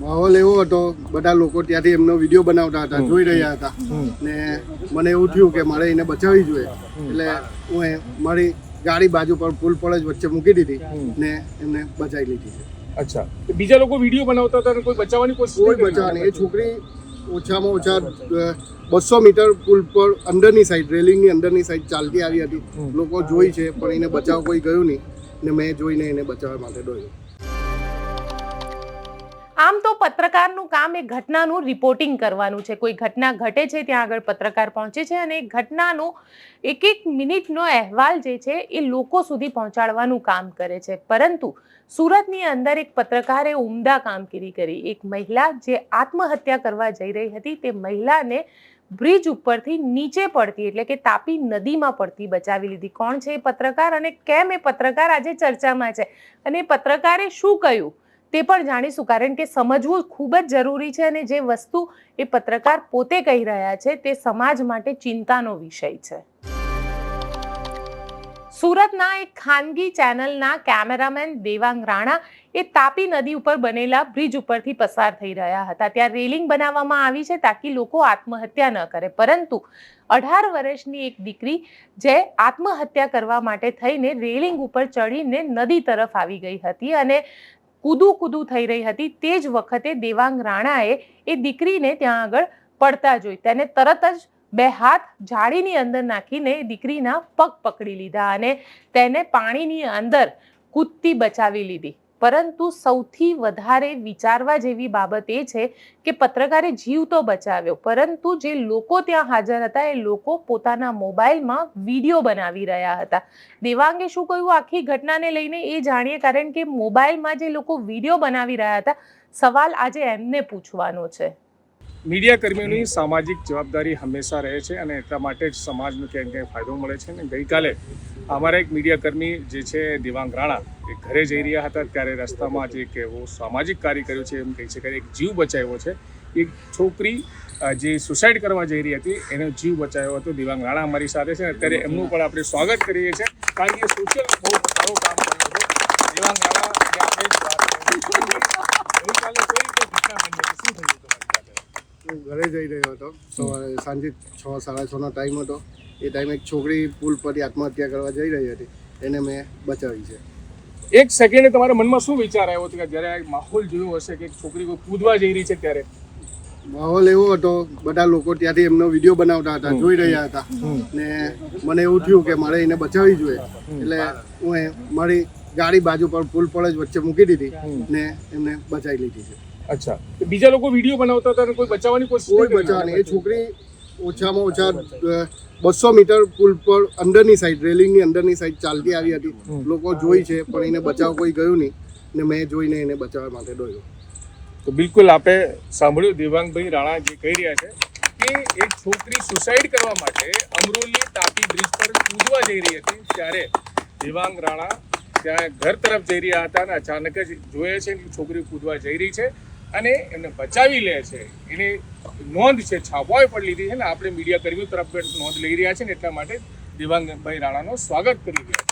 માહોલ એવો હતો બધા લોકો ત્યાંથી એમનો વીડિયો બનાવતા હતા જોઈ રહ્યા હતા. ને મને એવું થયું કે મારે એને બચાવવી જોઈએ. એટલે હું એ મારી ગાડી બાજુ પર પુલ પર જ વચ્ચે મૂકી દીધી ને એમને બચાવી લીધી અચ્છા. બીજા લોકો વીડિયો બનાવતા હતા અને કોઈ બચાવવાની કોશિશ કોઈ? બચાવવાની. એ છોકરી ઓછામાં ઓછા બસો મીટર પુલ પર અંદરની સાઈડ રેલિંગની અંદરની સાઈડ ચાલતી આવી હતી. લોકો જોઈ છે પણ એને બચાવ કોઈ ગયું નહીં. ને મેં જોઈને એને બચાવવા માટે દોડ્યો. આમ તો પત્રકારનું કામ એ ઘટનાનું રિપોર્ટિંગ કરવાનું છે. કોઈ ઘટના ઘટે છે, ત્યાં આગળ પત્રકાર પહોંચે છે અને ઘટનાનો એક એક મિનિટનો અહેવાલ જે છે એ લોકો સુધી પહોંચાડવાનું કામ કરે છે. પરંતુ સુરતની અંદર એક પત્રકારે ઉમદા કામગીરી કરી. એક મહિલા જે આત્મહત્યા કરવા જઈ રહી હતી, તે મહિલાને બ્રિજ ઉપરથી નીચે પડતી, એટલે કે તાપી નદીમાં પડતી બચાવી લીધી. કોણ છે એ પત્રકાર અને કેમ એ પત્રકાર આજે ચર્ચામાં છે? અને એ પત્રકારે શું કહ્યું? તે પણ જાણીશું, કારણ કે સમજવું ખૂબ જ જરૂરી છે અને જે વસ્તુ એ પત્રકાર પોતે કહી રહ્યા છે તે સમાજ માટે ચિંતાનો વિષય છે. સુરતના એક ખાનગી ચેનલના કેમેરામેન દેવાંગ રાણા એ તાપી નદી ઉપર બનેલા બ્રિજ ઉપરથી પસાર થઈ રહ્યા હતા. ત્યાં રેલિંગ બનાવવામાં આવી છે તાકી લોકો આત્મહત્યા ન કરે. પરંતુ અઢાર વર્ષની એક દીકરી જે આત્મહત્યા કરવા માટે થઈને રેલિંગ ઉપર ચડીને નદી તરફ આવી ગઈ હતી અને કૂદું કૂદું થઈ રહી હતી. તે જ વખતે દેવાંગ રાણાએ એ દીકરીને ત્યાં આગળ પડતા જોઈ. તેને તરત જ બે હાથ જાળીની અંદર નાખીને દીકરીના પગ પકડી લીધા અને તેને પાણીની અંદર કૂદતી બચાવી લીધી. પરંતુ સૌથી વધારે વિચારવા જેવી બાબત એ છે કે પત્રકારે જીવ તો બચાવ્યો, પરંતુ જે લોકો ત્યાં હાજર હતા એ લોકો પોતાના મોબાઈલમાં વીડિયો બનાવી રહ્યા હતા. દેવાંગે શું કહ્યું? આખી ઘટનાને લઈને એ જાણીએ કારણ કે મોબાઈલમાં જે લોકો વીડિયો બનાવી રહ્યા હતા, સવાલ આજે એમને પૂછવાનો છે. મીડિયા કર્મીઓની સામાજિક જવાબદારી હંમેશા રહે છે અને એટલા માટે જ સમાજને ક્યાંક ક્યાંક ફાયદો મળે છે. અને ગઈકાલે અમારા એક મીડિયાકર્મી જે છે, દિવાંગ રાણા, એ ઘરે જઈ રહ્યા હતા. ત્યારે રસ્તામાં જે એક એવો સામાજિક કાર્ય કર્યું છે, એમ કહી શકાય. એક જીવ બચાવ્યો છે. એક છોકરી જે સુસાઇડ કરવા જઈ રહી હતી, એનો જીવ બચાવ્યો હતો. દિવાંગ રાણા અમારી સાથે છે. અત્યારે એમનું પણ આપણે સ્વાગત કરીએ છીએ. કારણ કે સોશિયલ બહુ સારું કામ કર્યું છે. દિવાંગ રાણા જે આપણે જ વાત કરી. ગઈકાલે કઈ રીતે ઘટના બની હતી શું થયું હતું તમારી સાથે હું ઘરે જઈ રહ્યો હતો. સવારે સાંજે છ સાડા છનો ટાઈમ હતો. એ ટાઈમે એક છોકરી પુલ પરથી આત્મહત્યા કરવા જઈ રહી હતી. એને મેં બચાવી છે. એક સેકન્ડે તમારા મનમાં શું વિચાર આવ્યો હતો કે જ્યારે માહોલ જોયો હશે કે એક છોકરી કોઈ કૂદવા જઈ રહી છે ત્યારે? માહોલ એવો હતો. બધા લોકો ત્યાંથી એમનો વીડિયો બનાવતા હતા જોઈ રહ્યા હતા. ને મને એવું થયું કે મારે એને બચાવવી જોઈએ. એટલે હું મારી ગાડી બાજુ પર પુલ પર જ વચ્ચે મૂકી દીધી ને એમને બચાવી લીધી છે. અચ્છા. બીજા લોકો વીડિયો બનાવતા હતા કોઈ બચાવવાની કોશિશ કોઈ? બચાવવાની એ છોકરી ઓછામાં ઓછા બસો મીટર પુલ પર અંદરની સાઈડ રેલિંગની અંદરની સાઈડ ચાલતી આવી હતી. લોકો જોઈ છે પણ એને બચાવ કોઈ ગયું નહીં ને મેં જોઈને એને બચાવવા માટે દોડ્યો. તો બિલકુલ આપે સાંભળ્યું દેવાંગભાઈ રાણા જે કહી રહ્યા છે કે એક છોકરી સુસાઇડ કરવા માટે અમરોલી તાપી બ્રિજ પર કૂદવા જઈ રહી હતી. ત્યારે દેવાંગ રાણા ત્યાં ઘર તરફ જઈ રહ્યા હતા અને અચાનક જ જોઈએ છે કે છોકરી કૂદવા જઈ રહી છે. અને એમને બચાવી લે છે. એની નોંધ છે છાપવાય પણ લીધી છે ને, આપણે મીડિયા કર્મીઓ તરફ નોંધ લઈ રહ્યા છે ને, એટલા માટે દેવાંગભાઈ રાણાનો સ્વાગત કરી રહ્યા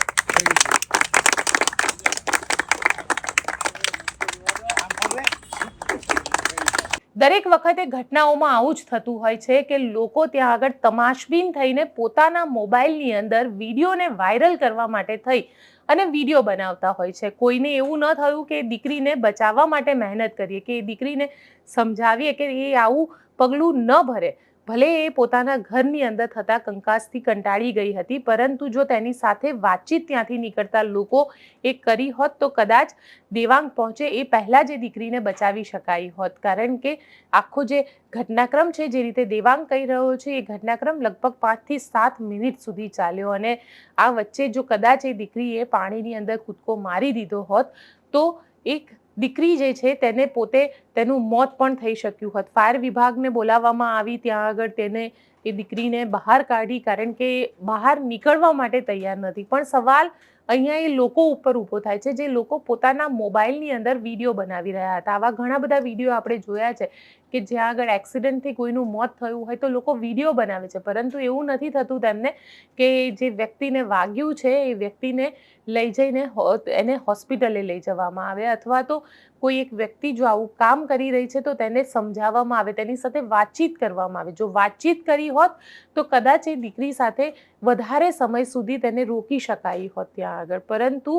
દરેક વખતે ઘટનાઓમાં આવું જ થતું હોય છે કે લોકો ત્યાં આગળ તમાશબીન થઈને પોતાના મોબાઈલની અંદર વિડીયોને વાયરલ કરવા માટે થઈ અને વીડિયો બનાવતા હોય છે. કોઈને એવું ન થયું કે દીકરીને બચાવવા માટે મહેનત કરીએ, કે એ દીકરીને સમજાવીએ કે એ આવું પગલું ન ભરે. ભલે એ પોતાના ઘરની અંદર થતા કંકાસથી કંટાળી ગઈ હતી, પરંતુ જો તેની સાથે વાતચીત ત્યાંથી નીકળતા લોકો એ કરી હોત તો કદાચ દેવાંગ પહોંચે એ પહેલાં જે દીકરીને બચાવી શકાઈ હોત. કારણ કે આખો જે ઘટનાક્રમ છે, જે રીતે દેવાંગ કહી રહ્યો છે, એ ઘટનાક્રમ લગભગ પાંચથી સાત મિનિટ સુધી ચાલ્યો અને આ વચ્ચે જો કદાચ એ દીકરીએ પાણીની અંદર કૂદકો મારી દીધો હોત તો એક દીકરી જે છે તેને પોતે તેનું મોત પણ થઈ શક્યું હતું. ફાયર વિભાગને બોલાવવામાં આવી ત્યાં આગળ તેને એ દીકરીને બહાર કાઢી કારણ કે બહાર નીકળવા માટે તૈયાર નથી. પણ સવાલ અહીંયા એ લોકો ઉપર ઊભો થાય છે. જે લોકો પોતાના મોબાઈલની અંદર વીડિયો બનાવી રહ્યા હતા. આવા ઘણા બધા વીડિયો આપણે જોયા છે. કે જ્યાં આગળ એક્સિડન્ટથી કોઈનું મોત થયું હોય તો લોકો વીડિયો બનાવે છે. પરંતુ એવું નથી થતું તેમને કે જે વ્યક્તિને વાગ્યું છે એ વ્યક્તિને લઈ જઈને એને હોસ્પિટલે લઈ જવામાં આવે અથવા તો કોઈ એક વ્યક્તિ જો આવું કામ કરી રહી છે તો તેને સમજાવવામાં આવે, તેની સાથે વાતચીત કરવામાં આવે. જો વાતચીત કરી હોત તો કદાચ એ દીકરી સાથે વધારે સમય સુધી તેને રોકી શકાય હોત ત્યાં આગળ. પરંતુ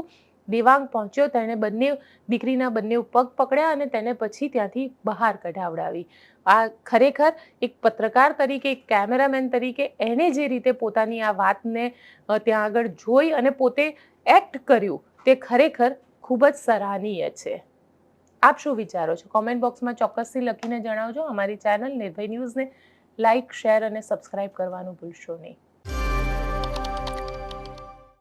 દેવાંગ પહોંચ્યો, તેણે બંને દીકરીના બંને પગ પકડ્યા અને તેને પછી ત્યાંથી બહાર કઢાવડાવી. આ ખરેખર એક પત્રકાર તરીકે, એક કેમેરામેન તરીકે એણે જે રીતે પોતાની આ વાતને ત્યાં આગળ જોઈ અને પોતે એક્ટ કર્યું, તે ખરેખર ખૂબ જ સરાહનીય છે. આપ શું વિચારો છો? કોમેન્ટ બોક્સમાં ચોક્કસથી લખીને જણાવજો. અમારી ચેનલ નિર્ભય ન્યૂઝને લાઇક શેર અને સબસ્ક્રાઇબ કરવાનું ભૂલશો નહીં.